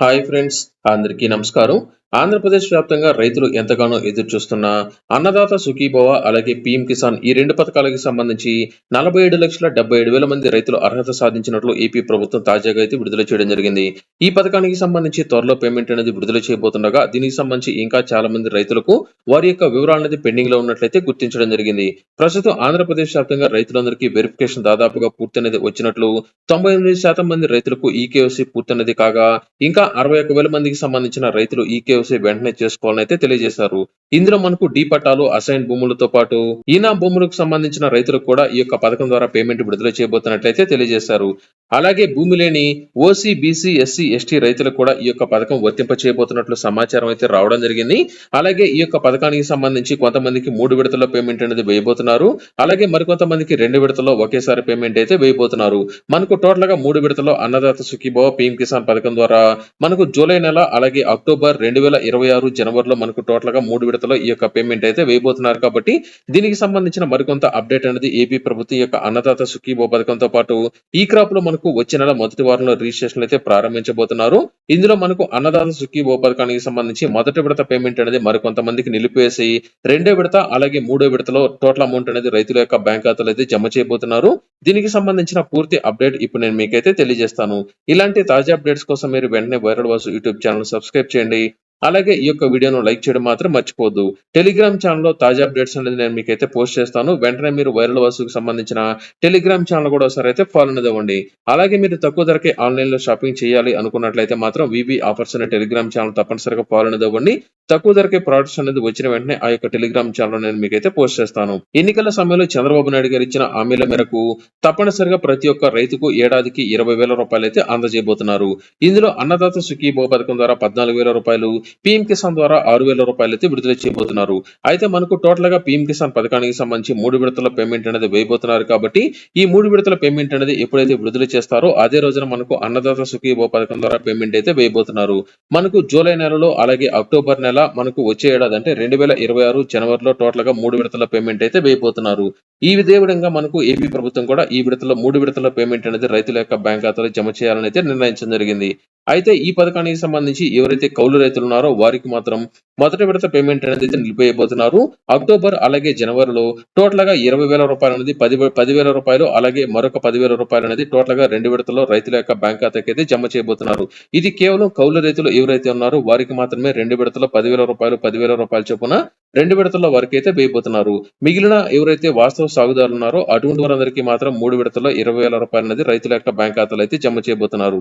Hi friends అందరికీ నమస్కారం. ఆంధ్రప్రదేశ్ వ్యాప్తంగా రైతులు ఎంతగానో ఎదురు చూస్తున్న అన్నదాత సుఖీభవ అలాగే పీఎం కిసాన్ ఈ రెండు పథకాలకి సంబంధించి నలభై ఏడు లక్షల డెబ్బై ఏడు వేల మంది రైతులు అర్హత సాధించినట్లు ఏపీ ప్రభుత్వం తాజాగా అయితే విడుదల చేయడం జరిగింది. ఈ పథకానికి సంబంధించి త్వరలో పేమెంట్ అనేది విడుదల చేయబోతుండగా దీనికి సంబంధించి ఇంకా చాలా మంది రైతులకు వారి యొక్క వివరాలు అనేది పెండింగ్లో ఉన్నట్లయితే గుర్తించడం జరిగింది. ప్రస్తుతం ఆంధ్రప్రదేశ్ వ్యాప్తంగా రైతులందరికీ వెరిఫికేషన్ దాదాపుగా పూర్తి అనేది వచ్చినట్లు తొంభై ఎనిమిది శాతం మంది రైతులకు ఈ పూర్తి అనేది కాగా ఇంకా అరవై ఒక్క వేల మందికి సంబంధించిన రైతులు ఈ కేవైసీ వెంటనే చేసుకోవాలని అయితే తెలియజేశారు. ఇందులో మనకు డి పట్టాలు అసైన్ భూములతో పాటు ఈనా భూములకు సంబంధించిన రైతులకు కూడా ఈ యొక్క పథకం ద్వారా పేమెంట్ విడుదల చేయబోతున్నట్లయితే తెలియజేశారు. అలాగే భూమి లేని ఓసీ బీసీ ఎస్సీ ఎస్టీ రైతులకు కూడా ఈ యొక్క పథకం వర్తింప చేయబోతున్నట్లు సమాచారం అయితే రావడం జరిగింది. అలాగే ఈ యొక్క పథకానికి సంబంధించి కొంతమందికి మూడు విడతల్లో పేమెంట్ అనేది వేయబోతున్నారు. అలాగే మరికొంతమందికి రెండు విడతల్లో ఒకేసారి పేమెంట్ అయితే వేయబోతున్నారు. మనకు టోటల్గా మూడు విడతల్లో అన్నదాత సుఖీభవ పీఎం కిసాన్ పథకం ద్వారా మనకు జూలై నెల అలాగే అక్టోబర్ రెండు వేల ఇరవై ఆరు జనవరిలో మనకు టోటల్గా మూడు విడతలో ఈ యొక్క పేమెంట్ అయితే వేయబోతున్నారు కాబట్టి దీనికి సంబంధించిన మరికొంత అప్డేట్ అనేది ఏపీ ప్రభుత్వం యొక్క అన్నదాత సుఖీభవ పథకంతో పాటు ఈ క్రాప్లో మనకు వచ్చే నెల మొదటి వారంలో రిజిస్ట్రేషన్ అయితే ప్రారంభించబోతున్నారు. ఇందులో మనకు అన్నదాత సుఖీభవ పథకానికి సంబంధించి మొదటి విడత పేమెంట్ అనేది మరికొంతమందికి నిలిపివేసి రెండో విడత అలాగే మూడో విడతలో టోటల్ అమౌంట్ అనేది రైతుల యొక్క బ్యాంక్ ఖాతాలో అయితే జమ చేయబోతున్నారు. దీనికి సంబంధించిన పూర్తి అప్డేట్ ఇప్పుడు నేను మీకైతే తెలియజేస్తాను. ఇలాంటి తాజా అప్డేట్స్ కోసం మీరు వెంటనే viral Vasu YouTube channel subscribe చేయండి. అలాగే ఈ యొక్క వీడియోను లైక్ చేయడం మాత్రం మర్చిపోద్దు టెలిగ్రామ్ ఛానల్లో తాజా అప్డేట్స్ అనేది నేను మీకైతే పోస్ట్ చేస్తాను. వెంటనే మీరు వైరల్ వస్తువుకి సంబంధించిన టెలిగ్రామ్ ఛానల్ కూడా ఒకసారి అయితే ఫాలో అనేది అలాగే మీరు తక్కువ ధరకే ఆన్లైన్లో షాపింగ్ చేయాలి అనుకున్నట్లయితే మాత్రం వివి ఆఫర్స్ అనే టెలిగ్రామ్ ఛానల్ తప్పనిసరిగా ఫాలో అనేది తక్కువ ధరకే ప్రొడక్ట్స్ అనేది వచ్చిన వెంటనే ఆ యొక్క టెలిగ్రామ్ ఛానల్ నేను మీకైతే పోస్ట్ చేస్తాను. ఎన్నికల సమయంలో చంద్రబాబు నాయుడు గారు ఇచ్చిన హామీల మేరకు తప్పనిసరిగా ప్రతి ఒక్క రైతుకు ఏడాదికి ఇరవై వేల రూపాయలు అయితే అందజేయబోతున్నారు. ఇందులో అన్నదాత సుఖీభో పథకం ద్వారా పద్నాలుగు వేల రూపాయలు పీఎం కిసాన్ ద్వారా ఆరు వేల రూపాయలు అయితే విడుదల చేయబోతున్నారు. అయితే మనకు టోటల్గా పీఎం కిసాన్ పథకానికి సంబంధించి మూడు విడతల పేమెంట్ అనేది వేయబోతున్నారు కాబట్టి ఈ మూడు విడతల పేమెంట్ అనేది ఎప్పుడైతే విడుదల చేస్తారో అదే రోజున మనకు అన్నదాత సుఖీభో పథకం ద్వారా పేమెంట్ అయితే వేయబోతున్నారు. మనకు జూలై నెలలో అలాగే అక్టోబర్ నెల మనకు వచ్చే ఏడాది అంటే రెండు వేల ఇరవై ఆరు జనవరిలో టోటల్గా మూడు విడతల పేమెంట్ అయితే వేయబోతున్నారు. ఈ విధే విధంగా మనకు ఏపీ ప్రభుత్వం కూడా ఈ విడతలో మూడు విడతల పేమెంట్ అనేది రైతుల యొక్క బ్యాంక్ ఖాతాలో జమ చేయాలని అయితే నిర్ణయించడం జరిగింది. అయితే ఈ పథకానికి సంబంధించి ఎవరైతే కౌలు రైతులు ఉన్నారో వారికి మాత్రం మొదటి విడత పేమెంట్ అనేది అయితే నిలిపివేయబోతున్నారు. అక్టోబర్ అలాగే జనవరిలో టోటల్గా ఇరవై వేల రూపాయలు అనేది పది పదివేల రూపాయలు అలాగే మరొక పదివేల రూపాయలు అనేది టోటల్గా రెండు విడతలో రైతుల యొక్క బ్యాంక్ ఖాతాకి అయితే జమ చేయబోతున్నారు. ఇది కేవలం కౌలు రైతులు ఎవరైతే ఉన్నారో వారికి మాత్రమే రెండు విడతలో పదివేల రూపాయలు పదివేల రూపాయలు చొప్పున రెండు విడతల్లో వరకు అయితే వేయబోతున్నారు. మిగిలిన ఎవరైతే వాస్తవ సాగుదారులు ఉన్నారో అటువంటి వారందరికీ మాత్రం మూడు విడతల్లో ఇరవై వేల రూపాయలు అనేది రైతుల యొక్క బ్యాంక్ ఖాతాలో అయితే జమ చేయబోతున్నారు.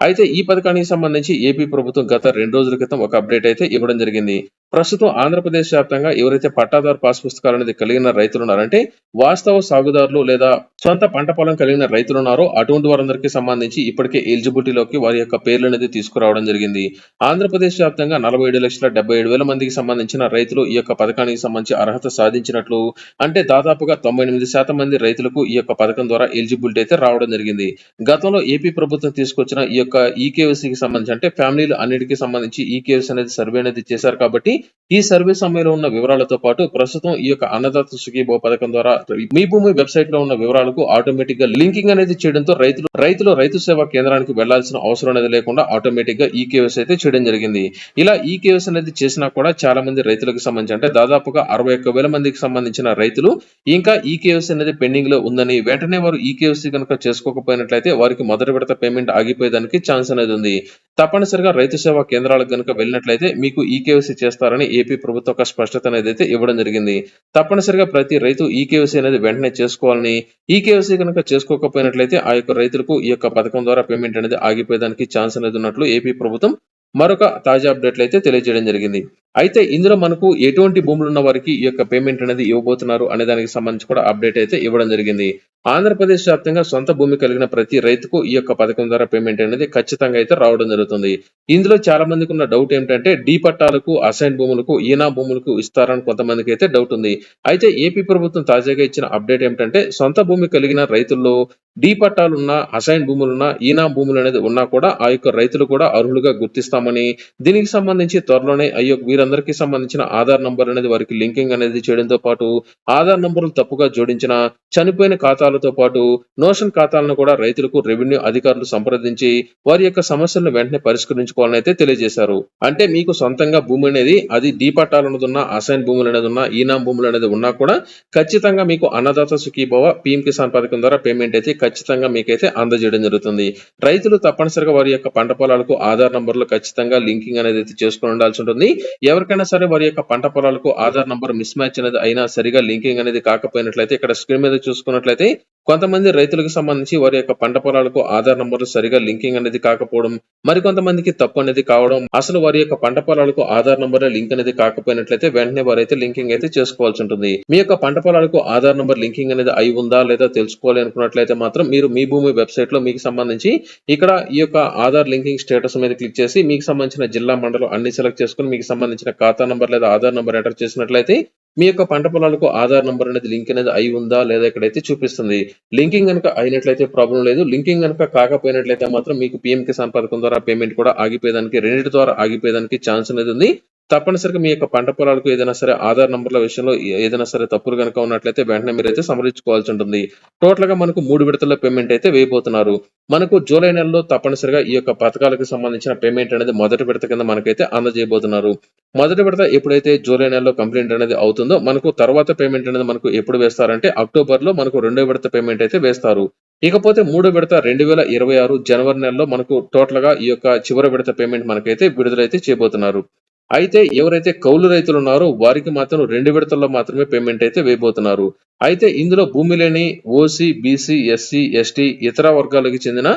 అయితే ఈ పథకానికి సంబంధించి ఏపీ ప్రభుత్వం గత రెండు రోజుల క్రితం ఒక అప్డేట్ అయితే ఇవ్వడం జరిగింది. ప్రస్తుతం ఆంధ్రప్రదేశ్ వ్యాప్తంగా ఎవరైతే పట్టాదారు పాస్ పుస్తకాలు అనేది కలిగిన రైతులు ఉన్నారంటే వాస్తవ సాగుదారులు లేదా సొంత పంట పొలం కలిగిన రైతులు ఉన్నారో అటువంటి వారందరికీ సంబంధించి ఇప్పటికే ఎలిజిబిలిటీలోకి వారి యొక్క పేర్లు అనేది తీసుకురావడం జరిగింది. ఆంధ్రప్రదేశ్ వ్యాప్తంగా నలభై ఏడు లక్షల డెబ్బై ఏడు వేల మందికి సంబంధించిన రైతులు ఈ యొక్క పథకానికి సంబంధించి అర్హత సాధించినట్లు అంటే దాదాపుగా తొంభై ఎనిమిది శాతం మంది రైతులకు ఈ యొక్క పథకం ద్వారా ఎలిజిబిలిటీ అయితే రావడం జరిగింది. గతంలో ఏపీ ప్రభుత్వం తీసుకొచ్చిన ఈ యొక్క ఈకేఎస్సీకి సంబంధించి అంటే ఫ్యామిలీలు అన్నిటికీ సంబంధించి ఈకేఎస్ అనేది సర్వే అనేది చేశారు కాబట్టి ఈ సర్వే సమయంలో ఉన్న వివరాలతో పాటు ప్రస్తుతం ఈ యొక్క అన్నదాత సుఖీభో పథకం ద్వారా మీ భూమి వెబ్సైట్లో ఉన్న వివరాలకు ఆటోమేటిక్గా లింకింగ్ అనేది చేయడంతో రైతులు రైతులు రైతు సేవా కేంద్రానికి వెళ్ళాల్సిన అవసరం అనేది లేకుండా ఆటోమేటిక్గా ఈ కేవైసీ అయితే చేయడం జరిగింది. ఇలా ఈ కేవైసీ అనేది చేసినా కూడా చాలా మంది రైతులకు సంబంధించి అంటే దాదాపుగా అరవై ఒక్క వేల మందికి సంబంధించిన రైతులు ఇంకా ఈ కేవైసీ అనేది పెండింగ్లో ఉందని వెంటనే వారు ఈ కేవైసీ కనుక చేసుకోకపోయినట్లయితే వారికి మొదటి విడత పేమెంట్ ఆగిపోయేదానికి ఛాన్స్ అనేది ఉంది. తప్పనిసరిగా రైతు సేవా కేంద్రాలకు కనుక వెళ్ళినట్లయితే మీకు ఈ కేవైసీ చేస్తారని ఏపీ ప్రభుత్వం ఒక స్పష్టత అనేది అయితే ఇవ్వడం జరిగింది. తప్పనిసరిగా ప్రతి రైతు ఈ కేవైసీ అనేది వెంటనే చేసుకోవాలని ఈ కేవైసీ కనుక చేసుకోకపోయినట్లయితే ఆ యొక్క రైతులకు ఈ యొక్క పథకం ద్వారా పేమెంట్ అనేది ఆగిపోయేదానికి ఛాన్స్ అనేది ఉన్నట్లు ఏపీ ప్రభుత్వం మరొక తాజా అప్డేట్లు అయితే తెలియజేయడం జరిగింది. అయితే ఇందులో మనకు ఎటువంటి భూములు ఉన్న వారికి ఈ యొక్క పేమెంట్ అనేది ఇవ్వబోతున్నారు అనే దానికి సంబంధించి కూడా అప్డేట్ అయితే ఇవ్వడం జరిగింది. ఆంధ్రప్రదేశ్ వ్యాప్తంగా సొంత భూమి కలిగిన ప్రతి రైతుకు ఈ యొక్క పథకం ద్వారా పేమెంట్ అనేది ఖచ్చితంగా అయితే రావడం జరుగుతుంది. ఇందులో చాలా మందికి ఉన్న డౌట్ ఏంటంటే డి పట్టాలకు అసైన్ భూములకు ఈనా భూములకు ఇస్తారని కొంతమందికి అయితే డౌట్ ఉంది. అయితే ఏపీ ప్రభుత్వం తాజాగా ఇచ్చిన అప్డేట్ ఏమిటంటే సొంత భూమి కలిగిన రైతుల్లో డి పట్టాలున్న అసైన్ భూములున్న ఈనా భూములు అనేది ఉన్నా కూడా ఆ యొక్క రైతులు కూడా అర్హులుగా గుర్తిస్తామని దీనికి సంబంధించి త్వరలోనే అయ్యో వీరందరికీ సంబంధించిన ఆధార్ నంబర్ అనేది వారికి లింకింగ్ అనేది చేయడంతో పాటు ఆధార్ నంబర్లు తప్పుగా జోడించిన చనిపోయిన ఖాతాలు ఖాతాలతో పాటు నోషన్ ఖాతాలను కూడా రైతులకు రెవెన్యూ అధికారులు సంప్రదించి వారి యొక్క సమస్యలను వెంటనే పరిష్కరించుకోవాలని అయితే తెలియజేశారు. అంటే మీకు సొంతంగా భూమి అనేది అది డీ పట్టాలు అనేది ఉన్నా అసైన్ భూములు అనేది ఉన్నా ఈనాం భూములు అనేది ఉన్నా కూడా ఖచ్చితంగా మీకు అన్నదాత సుఖీభవ పీఎం కిసాన్ పథకం ద్వారా పేమెంట్ అయితే ఖచ్చితంగా మీకైతే అందజేయడం జరుగుతుంది. రైతులు తప్పనిసరిగా వారి యొక్క పంట పొలాలకు ఆధార్ నంబర్లు ఖచ్చితంగా లింకింగ్ అనేది అయితే చేసుకుని ఉండాల్సి ఉంటుంది. ఎవరికైనా సరే వారి యొక్క పంట పొలాలకు ఆధార్ నంబర్ మిస్ మ్యాచ్ అనేది అయినా సరిగా లింకింగ్ అనేది కాకపోయినట్లయితే ఇక్కడ స్క్రీన్ మీద చూసుకున్నట్లయితే కొంతమంది రైతులకు సంబంధించి వారి యొక్క పంట పొలాలకు ఆధార్ నంబర్లు సరిగా లింకింగ్ అనేది కాకపోవడం మరికొంతమందికి తప్పు అనేది కావడం అసలు వారి యొక్క పంట పొలాలకు ఆధార్ నంబర్ లింక్ అనేది కాకపోయినట్లయితే వెంటనే వారైతే లింకింగ్ అయితే చేసుకోవాల్సి ఉంటుంది. మీ యొక్క పంట పొలాలకు ఆధార్ నంబర్ లింకింగ్ అనేది అయి ఉందా లేదా తెలుసుకోవాలి అనుకున్నట్లయితే మాత్రం మీరు మీ భూమి వెబ్సైట్లో మీకు సంబంధించి ఇక్కడ ఈ యొక్క ఆధార్ లింకింగ్ స్టేటస్ మీద క్లిక్ చేసి మీకు సంబంధించిన జిల్లా మండలం అన్ని సెలెక్ట్ చేసుకుని మీకు సంబంధించిన ఖాతా నంబర్ లేదా ఆధార్ నంబర్ ఎంటర్ చేసినట్లయితే మీ యొక్క పంట పొలాలకు ఆధార్ నంబర్ అనేది లింక్ అనేది అయి ఉందా లేదా ఇక్కడైతే చూపిస్తుంది. లింకింగ్ కనుక అయినట్లయితే ప్రాబ్లం లేదు. లింకింగ్ కనుక కాకపోయినట్లయితే మాత్రం మీకు పిఎం కిసాన్ పథకం ద్వారా పేమెంట్ కూడా ఆగిపోయేదానికి రెండింటి ద్వారా ఆగిపోయేదానికి ఛాన్స్ అనేది ఉంది. తప్పనిసరిగా మీ యొక్క పంట పొలాలకు ఏదైనా సరే ఆధార్ నంబర్ల విషయంలో ఏదైనా సరే తప్పులు కనుక ఉన్నట్లయితే వెంటనే మీరైతే సమరించుకోవాల్సి ఉంటుంది. టోటల్గా మనకు మూడు విడతల పేమెంట్ అయితే వేయబోతున్నారు. మనకు జూలై నెలలో తప్పనిసరిగా ఈ యొక్క పథకాలకు సంబంధించిన పేమెంట్ అనేది మొదటి విడత కింద మనకైతే అందజేయబోతున్నారు. మొదటి విడత ఎప్పుడైతే జూలై నెలలో కంప్లీట్ అనేది అవుతుందో మనకు తర్వాత పేమెంట్ అనేది మనకు ఎప్పుడు వేస్తారంటే అక్టోబర్లో మనకు రెండో విడత పేమెంట్ అయితే వేస్తారు. ఇకపోతే మూడో విడత రెండు వేల ఇరవై ఆరు జనవరి నెలలో మనకు టోటల్గా ఈ యొక్క చివరి విడత పేమెంట్ మనకైతే విడుదలైతే చేయబోతున్నారు. అయితే ఎవరైతే కౌలు రైతులు ఉన్నారో వారికి మాత్రం రెండు విడతల్లో మాత్రమే పేమెంట్ అయితే వేయబోతున్నారు. అయితే ఇందులో భూమి లేని ఓసీ బీసీ ఎస్సీ ఎస్టీ ఇతర వర్గాలకు చెందిన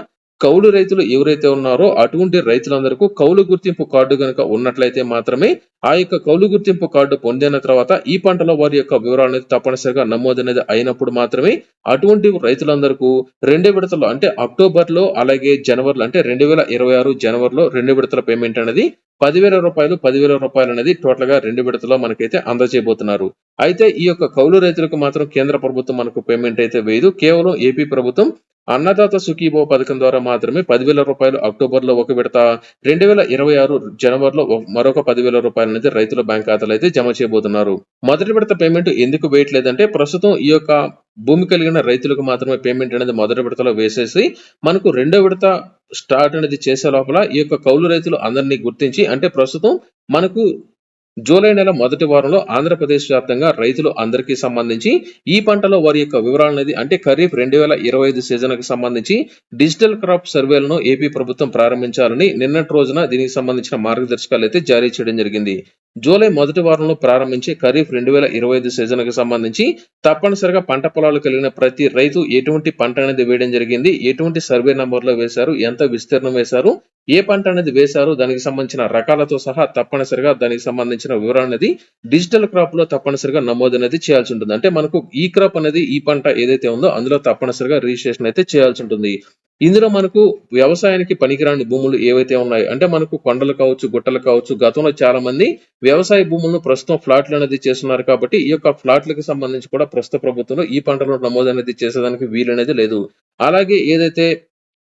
కౌలు రైతులు ఎవరైతే ఉన్నారో అటువంటి రైతులందరికీ కౌలు గుర్తింపు కార్డు కనుక ఉన్నట్లయితే మాత్రమే ఆ యొక్క కౌలు గుర్తింపు కార్డు పొందిన తర్వాత ఈ పంటలో వారి యొక్క వివరాలు అనేది తప్పనిసరిగా నమోదు అనేది అయినప్పుడు మాత్రమే అటువంటి రైతులందరికీ రెండు విడతలు అంటే అక్టోబర్లో అలాగే జనవరిలో అంటే రెండు వేల ఇరవై ఆరు జనవరిలో రెండు విడతల పేమెంట్ అనేది పదివేల రూపాయలు పదివేల రూపాయలు అనేది టోటల్గా రెండు విడతలో మనకైతే అందజేయబోతున్నారు. అయితే ఈ యొక్క కౌలు రైతులకు మాత్రం కేంద్ర ప్రభుత్వం మనకు పేమెంట్ అయితే వేయదు. కేవలం ఏపీ ప్రభుత్వం అన్నదాత సుఖీభో పథకం ద్వారా మాత్రమే పదివేల రూపాయలు అక్టోబర్లో ఒక విడత రెండు వేల ఇరవై ఆరు జనవరిలో మరొక పదివేల రూపాయలు అనేది రైతుల బ్యాంక్ ఖాతాలో అయితే జమ చేయబోతున్నారు. మొదటి విడత పేమెంట్ ఎందుకు వేయట్లేదంటే ప్రస్తుతం ఈ యొక్క భూమి కలిగిన రైతులకు మాత్రమే పేమెంట్ అనేది మొదటి విడతలో వేసేసి మనకు రెండో విడత స్టార్ట్ అనేది చేసే లోపల ఈ యొక్క కౌలు రైతులు అందరినీ గుర్తించి అంటే ప్రస్తుతం మనకు జూలై నెల మొదటి వారంలో ఆంధ్రప్రదేశ్ వ్యాప్తంగా రైతులు అందరికీ సంబంధించి ఈ పంటలో వారి యొక్క వివరాలు అనేది అంటే ఖరీఫ్ రెండు వేల ఇరవై ఐదు సీజన్కి సంబంధించి డిజిటల్ క్రాప్ సర్వేలను ఏపీ ప్రభుత్వం ప్రారంభించాలని నిన్నటి రోజున దీనికి సంబంధించిన మార్గదర్శకాలు అయితే జారీ చేయడం జరిగింది. జూలై మొదటి వారంలో ప్రారంభించి ఖరీఫ్ రెండు వేల ఇరవై ఐదు సీజన్కి సంబంధించి తప్పనిసరిగా పంట పొలాలు కలిగిన ప్రతి రైతు ఎటువంటి పంట అనేది వేయడం జరిగింది ఎటువంటి సర్వే నంబర్లో వేశారు ఎంత విస్తీర్ణం వేశారు ఏ పంట అనేది వేశారో దానికి సంబంధించిన రకాలతో సహా తప్పనిసరిగా దానికి సంబంధించిన వివరణ అనేది డిజిటల్ క్రాప్లో తప్పనిసరిగా నమోదు అనేది చేయాల్సి ఉంటుంది. అంటే మనకు ఈ క్రాప్ అనేది ఈ పంట ఏదైతే ఉందో అందులో తప్పనిసరిగా రిజిస్ట్రేషన్ అయితే చేయాల్సి ఉంటుంది. ఇందులో మనకు వ్యవసాయానికి పనికిరాని భూములు ఏవైతే ఉన్నాయి అంటే మనకు కొండలు కావచ్చు గుట్టలు కావచ్చు గతంలో చాలా మంది వ్యవసాయ భూములను ప్రస్తుతం ఫ్లాట్లు అనేది చేస్తున్నారు కాబట్టి ఈ యొక్క ఫ్లాట్లకు సంబంధించి కూడా ప్రస్తుత ప్రభుత్వంలో ఈ పంటలో నమోదు అనేది చేసేదానికి వీలు అనేది లేదు. అలాగే ఏదైతే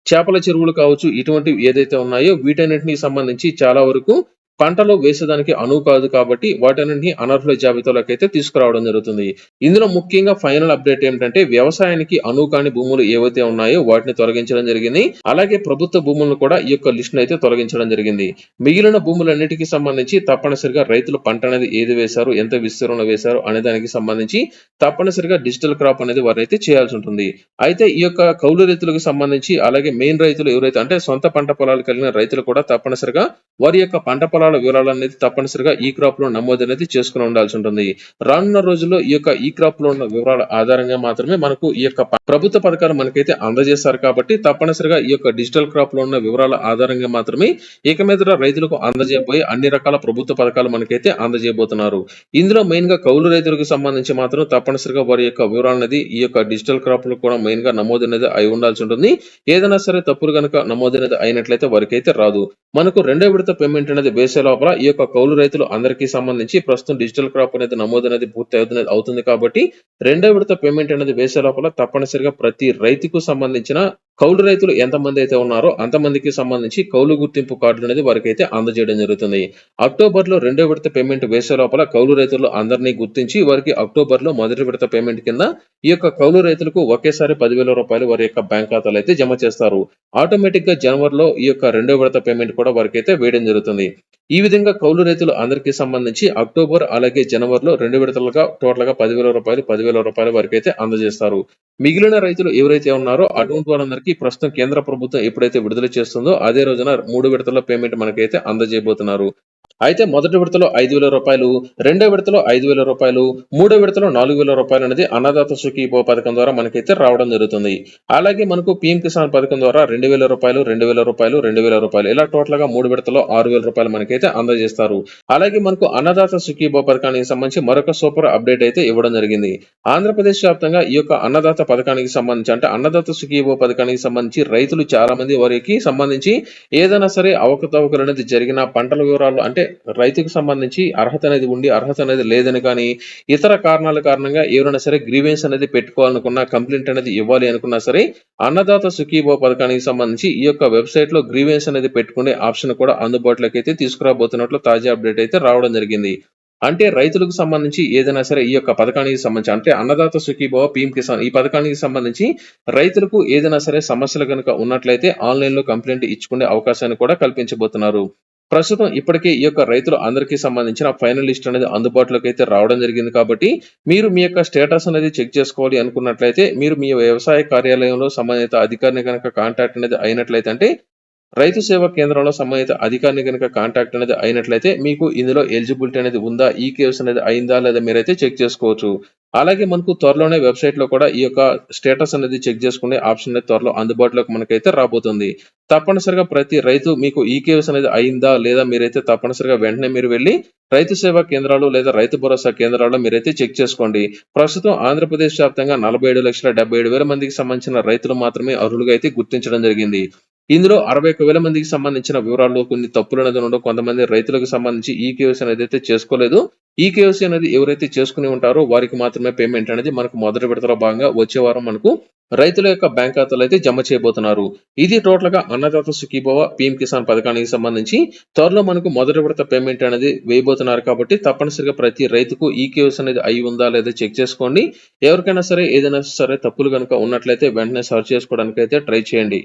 చేపల చెరువులు కావచ్చు ఇటువంటివి ఏదైతే ఉన్నాయో వీటన్నిటిని సంబంధించి చాలా వరకు పంటలో వేసేదానికి అనువు కాదు కాబట్టి వాటన్నింటినీ అనర్హుల జాబితాలోకి అయితే తీసుకురావడం జరుగుతుంది. ఇందులో ముఖ్యంగా ఫైనల్ అప్డేట్ ఏంటంటే వ్యవసాయానికి అనువు కాని భూములు ఏవైతే ఉన్నాయో వాటిని తొలగించడం జరిగింది. అలాగే ప్రభుత్వ భూములను కూడా ఈ యొక్క లిస్ట్ అయితే తొలగించడం జరిగింది. మిగిలిన భూములన్నిటికీ సంబంధించి తప్పనిసరిగా రైతులు పంట అనేది ఏది వేశారు ఎంత విస్తీర్ణం వేశారు అనే దానికి సంబంధించి తప్పనిసరిగా డిజిటల్ క్రాప్ అనేది వారైతే చేయాల్సి ఉంటుంది. అయితే ఈ యొక్క కౌలు రైతులకు సంబంధించి అలాగే మెయిన్ రైతులు ఎవరైతే అంటే సొంత పంట పొలాలు కలిగిన రైతులు కూడా తప్పనిసరిగా వారి యొక్క పంట పొలాల వివరాలు అనేది తప్పనిసరిగా ఈ క్రాప్లో నమోదు అనేది చేసుకుని ఉండాల్సి ఉంటుంది. రానున్న రోజుల్లో ఈ యొక్క ఈ క్రాప్లో ఉన్న వివరాల ఆధారంగా మాత్రమే మనకు ఈ యొక్క ప్రభుత్వ పథకాలు మనకైతే అందజేస్తారు కాబట్టి తప్పనిసరిగా ఈ యొక్క డిజిటల్ క్రాప్లో ఉన్న వివరాల ఆధారంగా మాత్రమే ఇక మీద రైతులకు అందజేయబోయే అన్ని రకాల ప్రభుత్వ పథకాలు మనకైతే అందజేయబోతున్నారు. ఇందులో మెయిన్గా కౌలు రైతులకు సంబంధించి మాత్రం తప్పనిసరిగా వారి యొక్క వివరాలు అనేది ఈ యొక్క డిజిటల్ క్రాప్లో కూడా మెయిన్గా నమోదు అనేది అయి ఉండాల్సి ఉంటుంది. ఏదైనా సరే తప్పులు కనుక నమోదు అనేది అయినట్లయితే వారికి అయితే రాదు. మనకు రెండో విడత పేమెంట్ అనేది వేసే వేసే లోపల ఈ యొక్క కౌలు రైతులు అందరికీ సంబంధించి ప్రస్తుతం డిజిటల్ క్రాప్ అనేది నమోదు అనేది పూర్తి అవుతుంది అవుతుంది కాబట్టి రెండో విడత పేమెంట్ అనేది వేసే లోపల తప్పనిసరిగా ప్రతి రైతుకు సంబంధించిన కౌలు రైతులు ఎంతమంది అయితే ఉన్నారో అంతమందికి సంబంధించి కౌలు గుర్తింపు కార్డులు అనేది వారికి అయితే అందజేయడం జరుగుతుంది. అక్టోబర్లో రెండో విడత పేమెంట్ వేసే లోపల కౌలు రైతులు అందరినీ గుర్తించి వారికి అక్టోబర్లో మొదటి విడత పేమెంట్ కింద ఈ యొక్క కౌలు రైతులకు ఒకేసారి పదివేల రూపాయలు వారి యొక్క బ్యాంక్ ఖాతాలో అయితే జమ చేస్తారు. ఆటోమేటిక్గా జనవరిలో ఈ యొక్క రెండో విడత పేమెంట్ కూడా వారికి అయితే వేయడం జరుగుతుంది. ఈ విధంగా కౌలు రైతులు అందరికీ సంబంధించి అక్టోబర్ అలాగే జనవరిలో రెండు విడతలుగా టోటల్గా పదివేల రూపాయలు పదివేల రూపాయల వరకు అయితే అందజేస్తారు. మిగిలిన రైతులు ఎవరైతే ఉన్నారో అటువంటి వాళ్ళందరికీ ప్రస్తుతం కేంద్ర ప్రభుత్వం ఎప్పుడైతే విడుదల చేస్తుందో అదే రోజున మూడు విడతల పేమెంట్ మనకైతే అందజేయబోతున్నారు. అయితే మొదటి విడతలో ఐదు వేల రూపాయలు రెండో విడతలో ఐదు వేల రూపాయలు మూడో విడతలో నాలుగు వేల రూపాయలు అనేది అన్నదాత సుఖీభో పథకం ద్వారా మనకైతే రావడం జరుగుతుంది. అలాగే మనకు పిఎం కిసాన్ పథకం ద్వారా రెండు వేల రూపాయలు రెండు వేల రూపాయలు రెండు వేల రూపాయలు ఇలా టోటల్గా మూడు విడతలో ఆరు వేల రూపాయలు మనకైతే అందజేస్తారు. అలాగే మనకు అన్నదాత సుఖీభో పథకానికి సంబంధించి మరొక సూపర్ అప్డేట్ అయితే ఇవ్వడం జరిగింది. ఆంధ్రప్రదేశ్ వ్యాప్తంగా ఈ యొక్క అన్నదాత పథకానికి సంబంధించి అంటే అన్నదాత సుఖీభో పథకానికి సంబంధించి రైతులు చాలా మంది వారికి సంబంధించి ఏదైనా సరే అవకతవకలు అనేది జరిగిన పంటల వివరాలు అంటే రైతుకు సంబంధించి అర్హత అనేది ఉండి అర్హత అనేది లేదని కానీ ఇతర కారణాల కారణంగా ఎవరైనా సరే గ్రీవెన్స్ అనేది పెట్టుకోవాలనుకున్నా కంప్లైంట్ అనేది ఇవ్వాలి అనుకున్నా సరే అన్నదాత సుఖీభో పథకానికి సంబంధించి ఈ యొక్క వెబ్సైట్లో గ్రీవెన్స్ అనేది పెట్టుకునే ఆప్షన్ కూడా అందుబాటులోకి అయితే తీసుకురాబోతున్నట్లు తాజా అప్డేట్ అయితే రావడం జరిగింది. అంటే రైతులకు సంబంధించి ఏదైనా సరే ఈ యొక్క పథకానికి సంబంధించి అంటే అన్నదాత సుఖీభవ పీఎం కిసాన్ ఈ పథకానికి సంబంధించి రైతులకు ఏదైనా సరే సమస్యలు కనుక ఉన్నట్లయితే ఆన్లైన్లో కంప్లైంట్ ఇచ్చుకునే అవకాశాన్ని కూడా కల్పించబోతున్నారు. ప్రస్తుతం ఇప్పటికే ఈ యొక్క రైతులు అందరికీ సంబంధించిన ఫైనల్ లిస్ట్ అనేది అందుబాటులోకి అయితే రావడం జరిగింది కాబట్టి మీరు మీ యొక్క స్టేటస్ అనేది చెక్ చేసుకోవాలి అనుకున్నట్లయితే మీరు మీ వ్యవసాయ కార్యాలయంలో సంబంధిత అధికారిని కనుక కాంటాక్ట్ అనేది అయినట్లయితే అంటే రైతు సేవా కేంద్రంలో సంబంధిత అధికారిని కనుక కాంటాక్ట్ అనేది అయినట్లయితే మీకు ఇందులో ఎలిజిబిలిటీ అనేది ఉందా? ఈ కేవ్స్ అనేది అయిందా? లేదా మీరైతే చెక్ చేసుకోవచ్చు. అలాగే మనకు త్వరలోనే వెబ్సైట్లో కూడా ఈ యొక్క స్టేటస్ అనేది చెక్ చేసుకునే ఆప్షన్ అనేది త్వరలో అందుబాటులోకి మనకైతే రాబోతుంది. తప్పనిసరిగా ప్రతి రైతు మీకు ఈ కేవ్స్ అనేది అయిందా లేదా మీరైతే తప్పనిసరిగా వెంటనే మీరు వెళ్ళి రైతు సేవా కేంద్రాలు లేదా రైతు భరోసా కేంద్రాల్లో మీరైతే చెక్ చేసుకోండి. ప్రస్తుతం ఆంధ్రప్రదేశ్ వ్యాప్తంగా నలభై ఏడు లక్షల డెబ్బై ఏడు వేల మందికి సంబంధించిన రైతులు మాత్రమే అర్హులుగా అయితే గుర్తించడం జరిగింది. ఇందులో అరవై ఒక వేల మందికి సంబంధించిన వివరాల్లో కొన్ని తప్పులు అనేది ఉండడం కొంతమంది రైతులకు సంబంధించి ఈ కేవైసీ అనేది అయితే చేసుకోలేదు. ఈ కేవైసీ అనేది ఎవరైతే చేసుకుని ఉంటారో వారికి మాత్రమే పేమెంట్ అనేది మనకు మొదటి విడతలో భాగంగా వచ్చే వారం మనకు రైతుల యొక్క బ్యాంక్ ఖాతాలో అయితే జమ చేయబోతున్నారు. ఇది టోటల్గా అన్నదాత సుఖీభవ పీఎం కిసాన్ పథకానికి సంబంధించి త్వరలో మనకు మొదటి విడత పేమెంట్ అనేది వేయబోతున్నారు కాబట్టి తప్పనిసరిగా ప్రతి రైతుకు ఈ కేవైసీ అనేది అయి ఉందా లేదా చెక్ చేసుకోండి. ఎవరికైనా సరే ఏదైనా సరే తప్పులు కనుక ఉన్నట్లయితే వెంటనే సర్చ్ చేసుకోవడానికి అయితే ట్రై చేయండి.